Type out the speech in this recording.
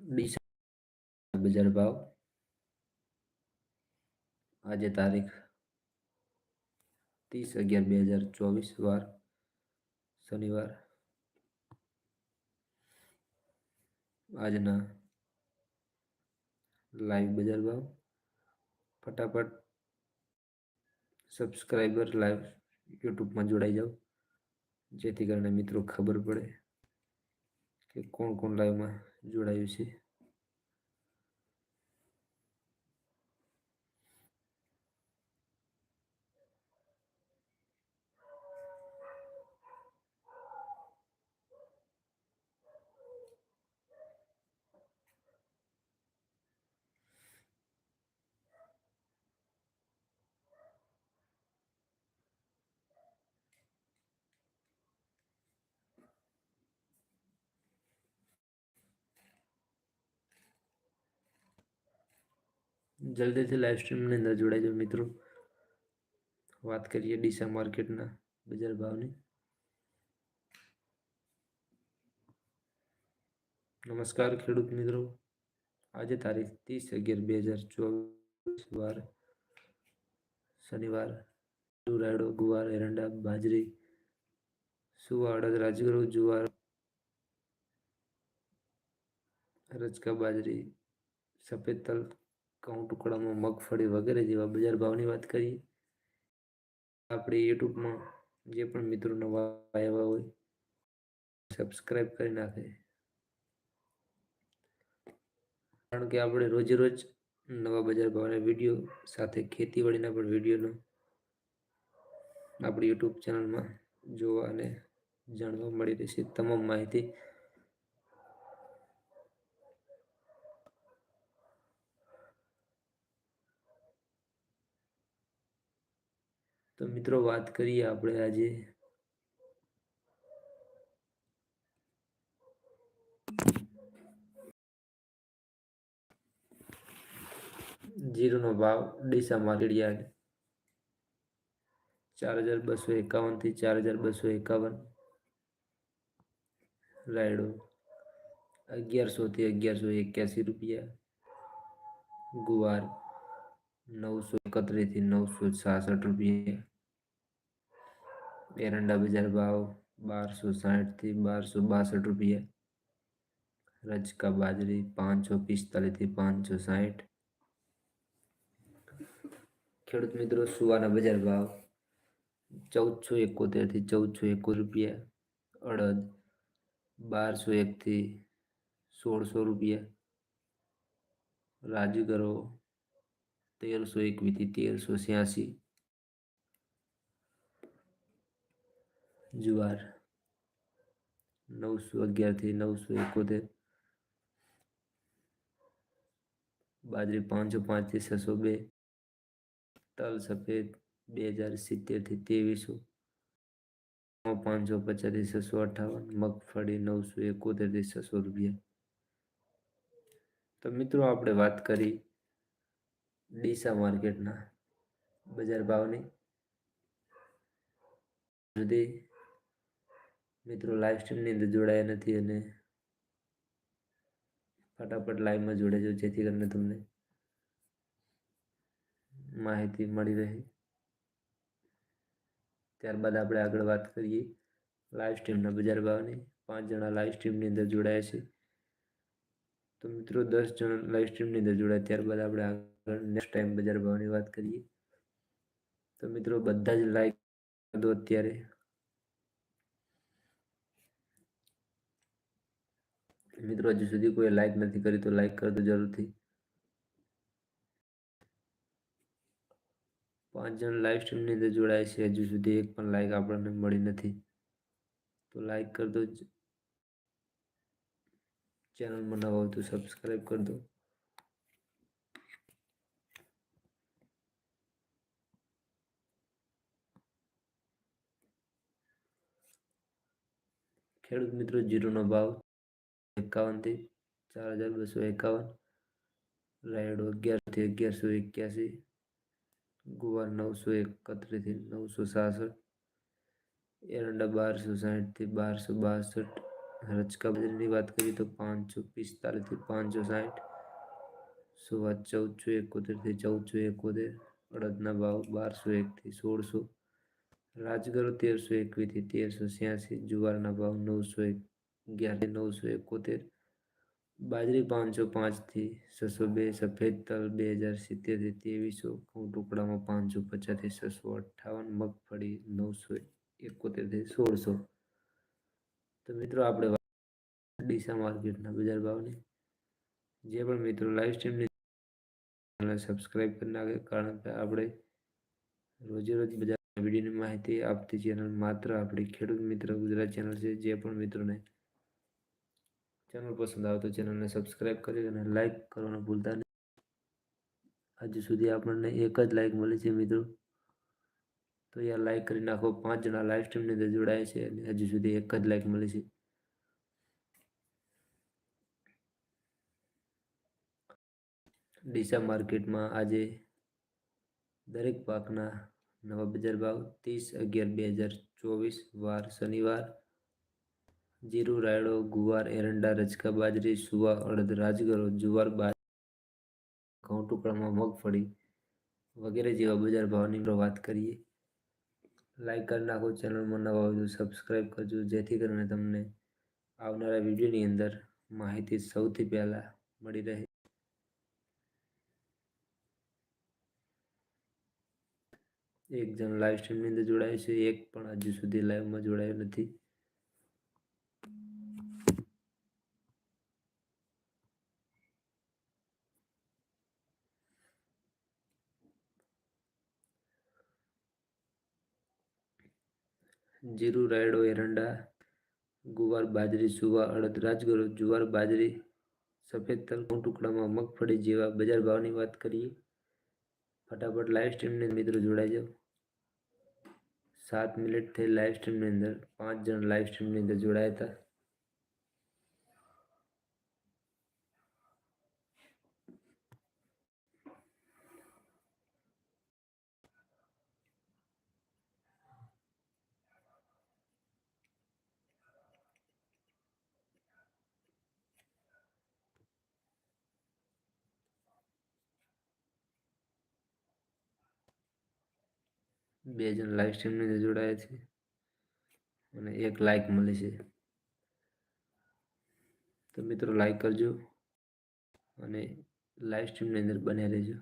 ડીસા બજાર ભાવ આજે તારીખ ત્રીસ અગિયાર બે હજાર ચોવીસ વાર શનિવાર આજના લાઈવ બજાર ભાવ ફટાફટ સબસ્ક્રાઈબર લાઈવ યુટ્યુબમાં જોડાઈ જાઓ જેથી કરીને મિત્રો ખબર પડે કે કોણ કોણ લાઈવમાં જોડાયું છે? જલ્દીથી લાઈવ સ્ટ્રીમની અંદર જોડાઈ જાઓ મિત્રો. વાત કરીએ ડીસા માર્કેટના બજાર ભાવની. નમસ્કાર ખેડૂત મિત્રો. આજે તારીખ ત્રીસ અગિયાર બે હજાર ચોવીસ વાર શનિવાર રાયડો ગુવાર, એરંડા, બાજરી સુવા અડદ રાજગરો, જુવાર, રજકા બાજરી, સફેદ તલ ઘઉં ટુકડામાં મગફળી વગેરે જેવા બજાર ભાવની વાત કરીએ, આપણે યુટ્યુબમાં જે પણ મિત્રો નવા આવ્યા હોય સબસ્ક્રાઈબ કરી નાખે. કારણ કે આપણે રોજે રોજ નવા બજાર ભાવના વીડિયો સાથે ખેતીવાડીના પણ વિડીયોનો આપણી યુટ્યુબ ચેનલમાં જોવા અને જાણવા મળી રહેશે. તમામ માહિતી તો મિત્રો વાત કરીએ આપણે આજે. જીરુનો ભાવ ડીસા માર્કેટ ચાર હજાર બસો એકાવનથી ચાર હજાર બસો એકાવન. રાયડો અગિયારસો થી અગિયારસો એક્યાસી રૂપિયા. ગુવાર નવસો એકત્રીસથી નવસો છાસઠ રૂપિયા એરંડા બજાર ભાવ બારસો સાઠથી બારસો બાસઠ રૂપિયા રજકા બાજરી પાંચસો પિસ્તાલીસથી પાંચસો સાઠ ખેડૂત મિત્રો સુવાના બજાર ભાવ ચૌદસો એકોતેરથી ચૌદસો એકોતેર રૂપિયા અડદ બારસો એક થી સોળસો રૂપિયા રાજગરો તેરસો એકવીથી તેરસો છ્યાસી જુવાર નવસો અગિયારથી નવસો એકોતેર બાજરી પાંચસો પાંચથી છસો બે તલ સફેદ બે હજાર સિત્તેરથી ત્રેવીસો પાંચસો પચાસથી છસો અઠાવન મગફળી નવસો એકોતેરથી છસો રૂપિયા તો મિત્રો આપણે વાત કરી ડીસા માર્કેટના બજાર ભાવની. સુધી મિત્રો લાઈવ સ્ટ્રીમની અંદર જોડાયા નથી અને ફટાફટ લાઈવમાં જોડાજો, જેથી કરીને તમને માહિતી મળી રહે. ત્યારબાદ આપણે આગળ વાત કરીએ લાઈવ સ્ટ્રીમના બજાર ભાવની. પાંચ જણા લાઈવ સ્ટ્રીમની અંદર જોડાયા છે. તો મિત્રો દસ જણ લાઈવ સ્ટ્રીમની અંદર જોડાય, ત્યારબાદ આપણે આગળ નેક્સ્ટ ટાઈમ બજાર ભાવની વાત કરીએ. તો મિત્રો બધા જ લાઈક દો અત્યારે. મિત્રો હજુ સુધી કોઈ લાઈક નથી કરી, તો લાઈક કરજો જરૂરથી. પાંચ જણ લાઈવ સ્ટ્રીમની અંદર જોડાય છે, હજુ સુધી એક પણ લાઈક આપણને મળી નથી. તો લાઈક કરી દો ચેનલમાં નવા હોય તો સબસ્ક્રાઈબ કરી દો ખેડૂત મિત્રો જીરોનો ભાવ એકાવનથી ચાર હજાર બસો એકાવન રાયડો અગિયારથી અગિયારસો એક્યાસી ગુવાર નવસો એકત્રીસથી નવસો સાસઠ એરંડા બારસો સાઠથી બારસો બાસઠ રચકા બાજરીની વાત કરીએ તો પાંચસો પિસ્તાલીસથી પાંચસો સાઠ સુવા ચૌદસો એકોતેરથી ચૌદસો એકોતેર. અડદના ભાવ બારસો એકથી સોળસો. રાજગરો તેરસો એકવીસથી તેરસો છ્યાસી. જુવારના ભાવ નવસો અગિયારથી નવસો એકોતેર. બાજરી પાંચસો પાંચથી છસો બે. સફેદ તલ બે હજાર સિત્તેરથી ત્રેવીસો. ઘઉં ટુકડામાં પાંચસો પચાસથી છસો અઠ્ઠાવન. મગફળી નવસો એકોતેરથી સોળસો. તો મિત્રો આપણે ડીસા માર્કેટના બજાર ભાવની. જે પણ મિત્રો લાઈવ સ્ટ્રીમની ચેનલ સબસ્ક્રાઈબ કરી નાખે, કારણ કે આપણે રોજે રોજ બજાર વિડીયોની માહિતી આપતી ચેનલ માત્ર આપણી ખેડૂત મિત્ર ગુજરાત ચેનલ છે, જે પણ મિત્રોને ચેનલ પસંદ આવે તો ચેનલને સબસ્ક્રાઈબ કરી અને લાઈક કરવાનું ભૂલતા નહીં. હજુ સુધી આપણને એક જ લાઈક મળી છે મિત્રો. તો યાર લાઈક કરી નાખો. પાંચ જણા લાઈવ સ્ટ્રીમની અંદર જોડાય છે અને હજુ સુધી એક જ લાઈક મળી છે. ડીસા માર્કેટમાં આજે દરેક પાકના નવા બજાર ભાવ ત્રીસ અગિયાર બે હજાર ચોવીસ વાર શનિવાર, જીરું, રાયડો, ગુવાર, એરંડા, રજકા, બાજરી, સુવા, અડદ, રાજગરો, જુવાર બાજ ઘઉં ટુકડામાં મગફળી વગેરે જેવા બજાર ભાવની વાત કરીએ. લાઈક કરી નાખો ચેનલમાં નવા હોય તો સબસ્ક્રાઈબ કરજો, જેથી કરીને તમને આવનારા વિડીયોની અંદર માહિતી સૌથી પહેલાં મળી રહે. એક જણ લાઈવ સ્ટ્રીમની અંદર જોડાય છે, એક પણ હજુ સુધી લાઈવમાં જોડાયો નથી. જીરું, રાયડો, એરંડા, ગુવાર, બાજરી સુવા અડદ, રાજગરો, જુવાર, બાજરી, સફેદ તલ ટુકડામાં મગફળી જેવા બજાર ભાવની વાત કરીએ, ફટાફટ લાઈવ સ્ટ્રીમને મિત્રો જોડાઈ જાઓ. સાત મિનિટ થઈ લાઈવ સ્ટ્રીમની અંદર પાંચ જણ લાઈવ સ્ટ્રીમની અંદર જોડાયા હતા. બે જણ લાઈવ સ્ટ્રીમની અંદર જોડાયા છે. અને એક લાઈક મળે છે. તો મિત્રો લાઈક કરજો. અને લાઈવ સ્ટ્રીમની અંદર બન્યા રહેજો.